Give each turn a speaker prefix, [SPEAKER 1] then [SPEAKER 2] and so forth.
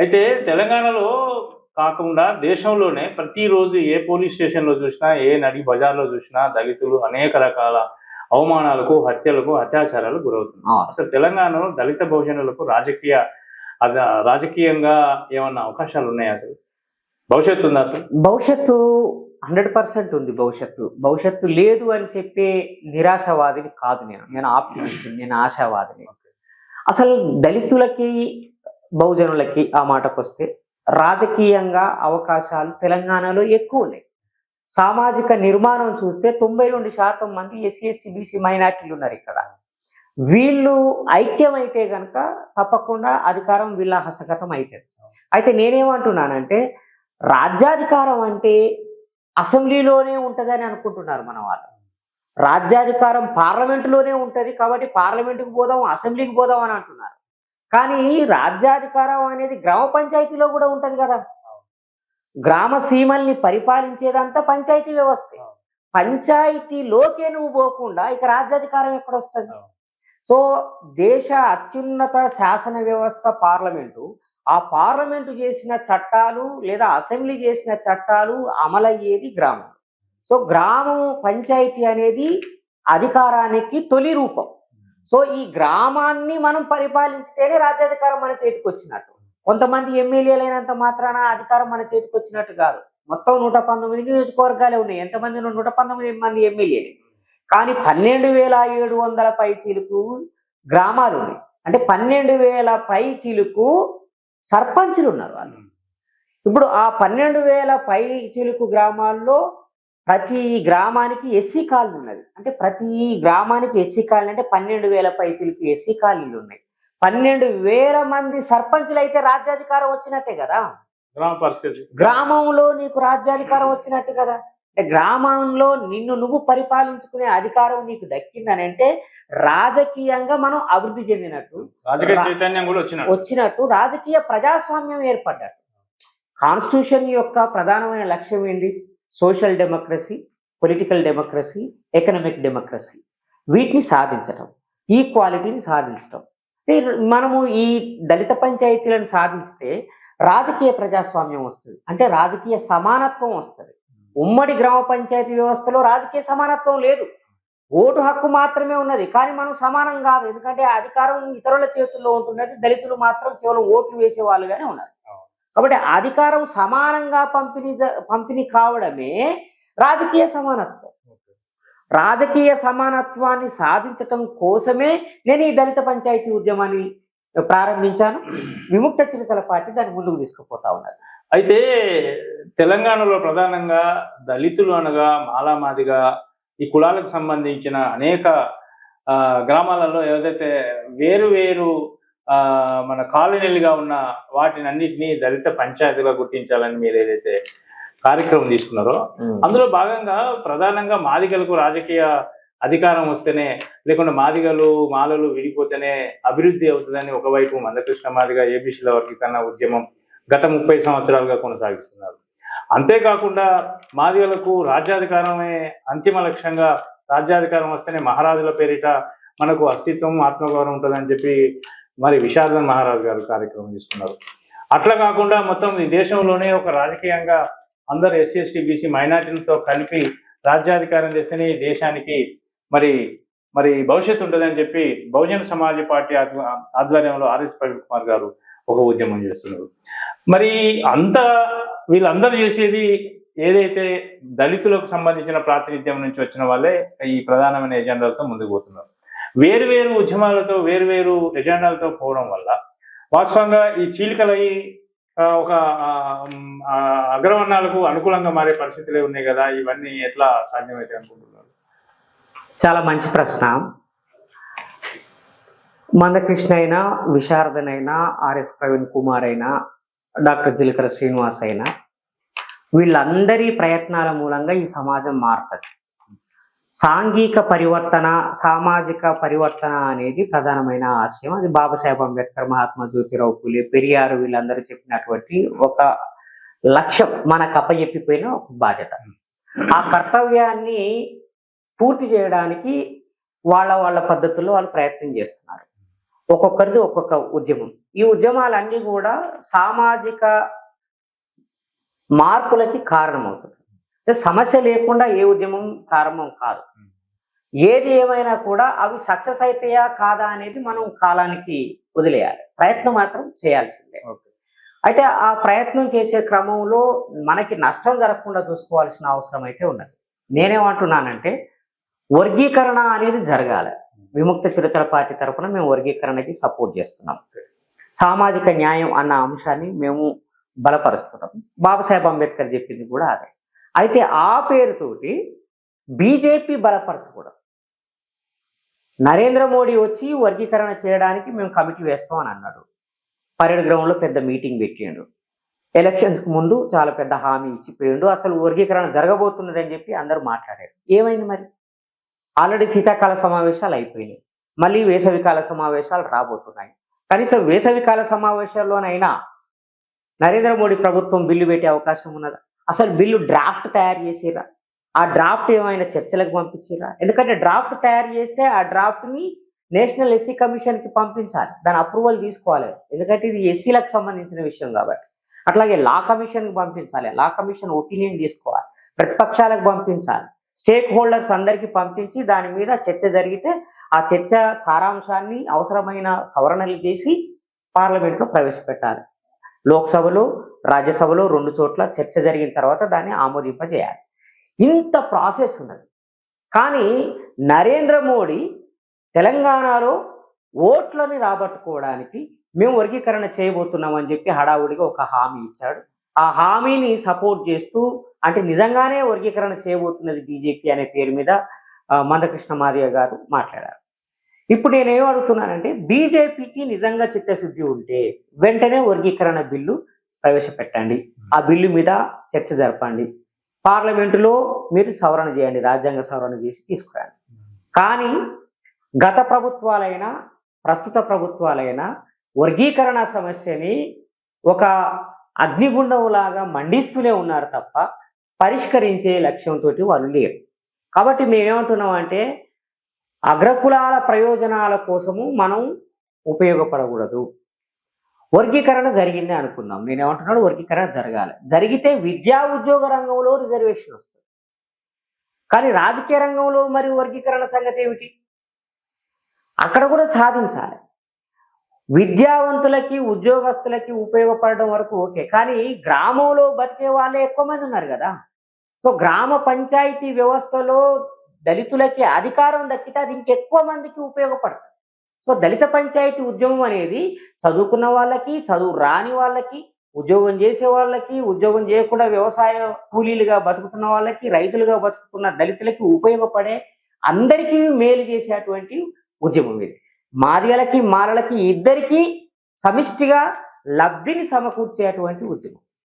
[SPEAKER 1] అయితే తెలంగాణలో కాకుండా దేశంలోనే ప్రతిరోజు ఏ పోలీస్ స్టేషన్లో చూసినా ఏ నడి బజార్లో చూసినా దళితులు అనేక రకాల అవమానాలకు హత్యలకు అత్యాచారాలకు గురవుతున్నారు.
[SPEAKER 2] ఆ,
[SPEAKER 1] అసలు తెలంగాణలో దళిత బహుజనులకు రాజకీయ రాజకీయంగా ఏమన్నా అవకాశాలు ఉన్నాయా అసలు? భవిష్యత్తు ఉందా అసలు?
[SPEAKER 2] భవిష్యత్తు హండ్రెడ్ పర్సెంట్ ఉంది భవిష్యత్తు. భవిష్యత్తు లేదు అని చెప్పే నిరాశవాదిని కాదు నేను. నేను ఆప్టిమిస్ట్ నేను ఆశావాదిని. అసలు దళితులకి బహుజనులకి ఆ మాటకు వస్తే రాజకీయంగా అవకాశాలు తెలంగాణలో ఎక్కువ ఉన్నాయి. సామాజిక నిర్మాణం చూస్తే తొంభై రెండు శాతం మంది ఎస్సీ ఎస్టీ బీసీ మైనార్టీలు ఉన్నారు ఇక్కడ. వీళ్ళు ఐక్యమైతే కనుక తప్పకుండా అధికారం వీళ్ళ హస్తగతం అవుతుంది అయితే నేనేమంటున్నానంటే రాజ్యాధికారం అంటే అసెంబ్లీలోనే ఉంటుందని అనుకుంటున్నారు మన వాళ్ళు. రాజ్యాధికారం పార్లమెంటులోనే ఉంటుంది కాబట్టి పార్లమెంటుకు పోదాం అసెంబ్లీకి పోదాం అని అంటున్నారు. కానీ రాజ్యాధికారం అనేది గ్రామ పంచాయతీలో కూడా ఉంటది కదా. గ్రామ సీమల్ని పరిపాలించేదంతా పంచాయతీ వ్యవస్థ. పంచాయతీలోకే నువ్వు పోకుండా ఇక రాజ్యాధికారం ఎక్కడ వస్తుంది సో దేశ అత్యున్నత శాసన వ్యవస్థ పార్లమెంటు ఆ పార్లమెంటు చేసిన చట్టాలు లేదా అసెంబ్లీ చేసిన చట్టాలు అమలయ్యేది గ్రామం. సో గ్రామం పంచాయతీ అనేది అధికారానికి తొలి రూపం. సో ఈ గ్రామాన్ని మనం పరిపాలించితేనే రాజ్యాధికారం మన చేతికి వచ్చినట్టు. కొంతమంది ఎమ్మెల్యేలైనంత మాత్రాన అధికారం మన చేతికి వచ్చినట్టు కాదు. మొత్తం నూట పంతొమ్మిది నియోజకవర్గాలే ఉన్నాయి. ఎంతమంది నూట పంతొమ్మిది మంది ఎమ్మెల్యేలు. కానీ పన్నెండు వేల ఏడు వందల పై చిలుకు గ్రామాలు ఉన్నాయి. అంటే పన్నెండు వేల పై చిలుకు సర్పంచులు ఉన్నారు వాళ్ళు. ఇప్పుడు ఆ పన్నెండు వేల పై చిలుకు గ్రామాల్లో ప్రతి గ్రామానికి ఎస్సీ కాలనీ ఉన్నది. అంటే ప్రతి గ్రామానికి ఎస్సీ కాలనీ అంటే పన్నెండు వేల పై చిలుకు ఎస్సీ కాలనీలు ఉన్నాయి. పన్నెండు వేల మంది సర్పంచులు అయితే రాజ్యాధికారం వచ్చినట్టే కదా?
[SPEAKER 1] గ్రామ పరిస్థితి.
[SPEAKER 2] గ్రామంలో నీకు రాజ్యాధికారం వచ్చినట్టు కదా? అంటే గ్రామంలో నిన్ను నువ్వు పరిపాలించుకునే అధికారం నీకు దక్కిందని అంటే రాజకీయంగా మనం అభివృద్ధి చెందినట్టు
[SPEAKER 1] వచ్చినట్టు.
[SPEAKER 2] రాజకీయ ప్రజాస్వామ్యం ఏర్పడ్డట్టు కాన్స్టిట్యూషన్ యొక్క ప్రధానమైన లక్ష్యం ఏంటి? Social democracy political democracy economic democracy. వీటిని సాధించటం ఈక్వాలిటీని సాధించటం. మనము ఈ దళిత పంచాయతీలను సాధిస్తే రాజకీయ ప్రజాస్వామ్యం వస్తుంది. అంటే రాజకీయ సమానత్వం వస్తుంది. ఉమ్మడి గ్రామ పంచాయతీ వ్యవస్థలో రాజకీయ సమానత్వం లేదు. ఓటు హక్కు మాత్రమే ఉన్నది. కానీ మనం సమానం కాదు. ఎందుకంటే అధికారం ఇతరుల చేతుల్లో ఉంటున్నది. దళితులు మాత్రం కేవలం ఓట్లు వేసే వాళ్ళుగానే ఉన్నారు. కాబట్టి అధికారం సమానంగా పంపిణీ పంపిణీ కావడమే రాజకీయ సమానత్వం. రాజకీయ సమానత్వాన్ని సాధించటం కోసమే నేను ఈ దళిత పంచాయతీ ఉద్యమాన్ని ప్రారంభించాను. విముక్త చిరుతల పార్టీ దాన్ని ముందుకు తీసుకుపోతా ఉన్నది
[SPEAKER 1] అయితే తెలంగాణలో ప్రధానంగా దళితులు అనగా మాలామాదిగా ఈ కులాలకు సంబంధించిన అనేక గ్రామాలలో ఏదైతే వేరు వేరు మన కాలనీలుగా ఉన్న వాటిని అన్నిటినీ దళిత పంచాయతీగా గుర్తించాలని మీరు ఏదైతే కార్యక్రమం తీసుకున్నారో అందులో భాగంగా ప్రధానంగా మాదిగలకు రాజకీయ అధికారం వస్తేనే లేకుంటే మాదిగలు మాలలు విడిపోతేనే అభివృద్ధి అవుతుందని ఒకవైపు మందకృష్ణ మాదిగ ఏబీసీల వర్గీకరణ ఉద్యమం గత ముప్పై సంవత్సరాలుగా కొనసాగిస్తున్నారు. అంతేకాకుండా మాదిగలకు రాజ్యాధికారమే అంతిమ లక్ష్యంగా రాజ్యాధికారం వస్తేనే మహారాజుల పేరిట మనకు అస్తిత్వం ఆత్మగౌరవం ఉంటుందని చెప్పి మరి విశారదన్ మహారాజు గారు కార్యక్రమం తీసుకున్నారు. అట్లా కాకుండా మొత్తం ఈ దేశంలోనే ఒక రాజకీయంగా అందరు ఎస్సీ ఎస్టీ బీసీ మైనార్టీలతో కలిపి రాజ్యాధికారం చేస్తేనే ఈ దేశానికి మరి మరి భవిష్యత్తు ఉంటుందని చెప్పి బహుజన సమాజ్ పార్టీ ఆధ్వర్యంలో ఆర్ఎస్ ప్రవీణ్ కుమార్ గారు ఒక ఉద్యమం చేస్తున్నారు. మరి అంత వీళ్ళందరూ చేసేది ఏదైతే దళితులకు సంబంధించిన ప్రాతినిధ్యం నుంచి వచ్చిన వాళ్ళే ఈ ప్రధానమైన ఎజెండాలతో ముందుకు పోతున్నారు. వేరు వేరు ఉద్యమాలతో వేరు వేరు ఎజెండాలతో పోవడం వల్ల వాస్తవంగా ఈ చీలికలై ఒక అగ్రవర్ణాలకు అనుకూలంగా మారే పరిస్థితులే ఉన్నాయి కదా. ఇవన్నీ ఎట్లా సాధ్యమైతే అనుకుంటున్నారు?
[SPEAKER 2] చాలా మంచి ప్రశ్న. మందకృష్ణ అయినా విశారదన్ అయినా ఆర్ఎస్ ప్రవీణ్ కుమార్ అయినా డాక్టర్ జిలకర శ్రీనివాస్ అయినా వీళ్ళందరి ప్రయత్నాల మూలంగా ఈ సమాజం మారుతుంది. సాంఘిక పరివర్తన సామాజిక పరివర్తన అనేది ప్రధానమైన ఆశయం. అది బాబాసాహెబ్ అంబేద్కర్ మహాత్మా జ్యోతిరావు పూలే పెరియారు వీళ్ళందరూ చెప్పినటువంటి ఒక లక్ష్యం మనకు అప్పచెప్పిపోయిన ఒక బాధ్యత. ఆ కర్తవ్యాన్ని పూర్తి చేయడానికి వాళ్ళ వాళ్ళ పద్ధతుల్లో వాళ్ళు ప్రయత్నం చేస్తున్నారు. ఒక్కొక్కరిది ఒక్కొక్క ఉద్యమం. ఈ ఉద్యమాలన్నీ కూడా సామాజిక మార్పులకి కారణమవుతుంది సమస్య లేకుండా ఏ ఉద్యమం ప్రారంభం కాదు. ఏది ఏమైనా కూడా అవి సక్సెస్ అవుతాయా కాదా అనేది మనం కాలానికి వదిలేయాలి. ప్రయత్నం మాత్రం చేయాల్సిందే.
[SPEAKER 1] ఓకే.
[SPEAKER 2] అయితే ఆ ప్రయత్నం చేసే క్రమంలో మనకి నష్టం జరగకుండా చూసుకోవాల్సిన అవసరం అయితే ఉన్నది. నేనేమంటున్నానంటే వర్గీకరణ అనేది జరగాలి. విముక్త చిరుతల పార్టీ తరఫున మేము వర్గీకరణకి సపోర్ట్ చేస్తున్నాం. సామాజిక న్యాయం అన్న అంశాన్ని మేము బలపరుస్తున్నాం. బాబాసాహెబ్ అంబేద్కర్ చెప్పింది కూడా అదే. అయితే ఆ పేరుతోటి బీజేపీ బలపరచకూడదు. నరేంద్ర మోడీ వచ్చి వర్గీకరణ చేయడానికి మేము కమిటీ వేస్తాం అని అన్నాడు. పరేడ్ గ్రౌండ్లో పెద్ద మీటింగ్ పెట్టిండు. ఎలక్షన్స్కి ముందు చాలా పెద్ద హామీ ఇచ్చిపోయిండు. అసలు వర్గీకరణ జరగబోతున్నదని చెప్పి అందరూ మాట్లాడారు. ఏమైంది మరి? ఆల్రెడీ శీతాకాల సమావేశాలు అయిపోయినాయి. మళ్ళీ వేసవికాల సమావేశాలు రాబోతున్నాయి. కనీసం వేసవికాల సమావేశాల్లోనైనా నరేంద్ర మోడీ ప్రభుత్వం బిల్లు పెట్టే అవకాశం ఉన్నదా? అసలు బిల్లు డ్రాఫ్ట్ తయారు చేసిరా ఆ డ్రాఫ్ట్ ఏమైనా చర్చలకు పంపించిరా ఎందుకంటే డ్రాఫ్ట్ తయారు చేస్తే ఆ డ్రాఫ్ట్ని నేషనల్ ఎస్సీ కమిషన్కి పంపించాలి. దాని అప్రూవల్ తీసుకోవాలి. ఎందుకంటే ఇది ఎస్సీలకు సంబంధించిన విషయం కాబట్టి. అట్లాగే లా కమిషన్కి పంపించాలి. లా కమిషన్ ఒపీనియన్ తీసుకోవాలి. ప్రతిపక్షాలకు పంపించాలి. స్టేక్ హోల్డర్స్ అందరికీ పంపించి దాని మీద చర్చ జరిగితే ఆ చర్చ సారాంశాన్ని అవసరమైన సవరణలు చేసి పార్లమెంట్లో ప్రవేశపెట్టాలి. లోక్సభలో రాజ్యసభలో రెండు చోట్ల చర్చ జరిగిన తర్వాత దాన్ని ఆమోదింపజేయాలి. ఇంత ప్రాసెస్ ఉన్నది. కానీ నరేంద్ర మోడీ తెలంగాణలో ఓట్లని రాబట్టుకోవడానికి మేము వర్గీకరణ చేయబోతున్నామని చెప్పి హడావుడిగా ఒక హామీ ఇచ్చాడు. ఆ హామీని సపోర్ట్ చేస్తూ అంటే నిజంగానే వర్గీకరణ చేయబోతున్నది బీజేపీ అనే పేరు మీద మందకృష్ణ మాదిగ గారు మాట్లాడారు. ఇప్పుడు నేనేం అడుగుతున్నానంటే బీజేపీకి నిజంగా చిత్తశుద్ధి ఉంటే వెంటనే వర్గీకరణ బిల్లు ప్రవేశపెట్టండి. ఆ బిల్లు మీద చర్చ జరపండి. పార్లమెంటులో మీరు సవరణ చేయండి రాజ్యాంగ సవరణ చేసి తీసుకురండి. కానీ గత ప్రభుత్వాలైనా ప్రస్తుత ప్రభుత్వాలైనా వర్గీకరణ సమస్యని ఒక అగ్నిగుండంలాగా మండిస్తూనే ఉన్నారు తప్ప పరిష్కరించే లక్ష్యంతో వాళ్ళు లేరు. కాబట్టి మేమేమంటున్నాం అంటే అగ్రకులాల ప్రయోజనాల కోసము మనం ఉపయోగపడకూడదు. వర్గీకరణ జరిగింది అనుకుందాం. నేనేమంటున్నాడు వర్గీకరణ జరగాలి. జరిగితే విద్యా ఉద్యోగ రంగంలో రిజర్వేషన్ వస్తుంది. కానీ రాజకీయ రంగంలో మరి వర్గీకరణ సంగతి ఏమిటి? అక్కడ కూడా సాధించాలి. విద్యావంతులకి ఉద్యోగస్తులకి ఉపయోగపడడం వరకు ఓకే. కానీ గ్రామంలో బతికే వాళ్ళే ఎక్కువ మంది ఉన్నారు కదా. సో గ్రామ పంచాయతీ వ్యవస్థలో దళితులకి అధికారం దక్కితే అది ఇంకెక్కువ మందికి ఉపయోగపడుతుంది సో దళిత పంచాయతీ ఉద్యమం అనేది చదువుకున్న వాళ్ళకి చదువు రాని వాళ్ళకి ఉద్యోగం చేసే వాళ్ళకి ఉద్యోగం చేయకుండా వ్యవసాయ కూలీలుగా బతుకుతున్న వాళ్ళకి రైతులుగా బతుకుతున్న దళితులకి ఉపయోగపడే అందరికీ మేలు చేసేటువంటి ఉద్యమం ఇది. మాదిగలకి మాలలకి ఇద్దరికీ సమిష్టిగా లబ్ధిని సమకూర్చేటువంటి ఉద్యమం.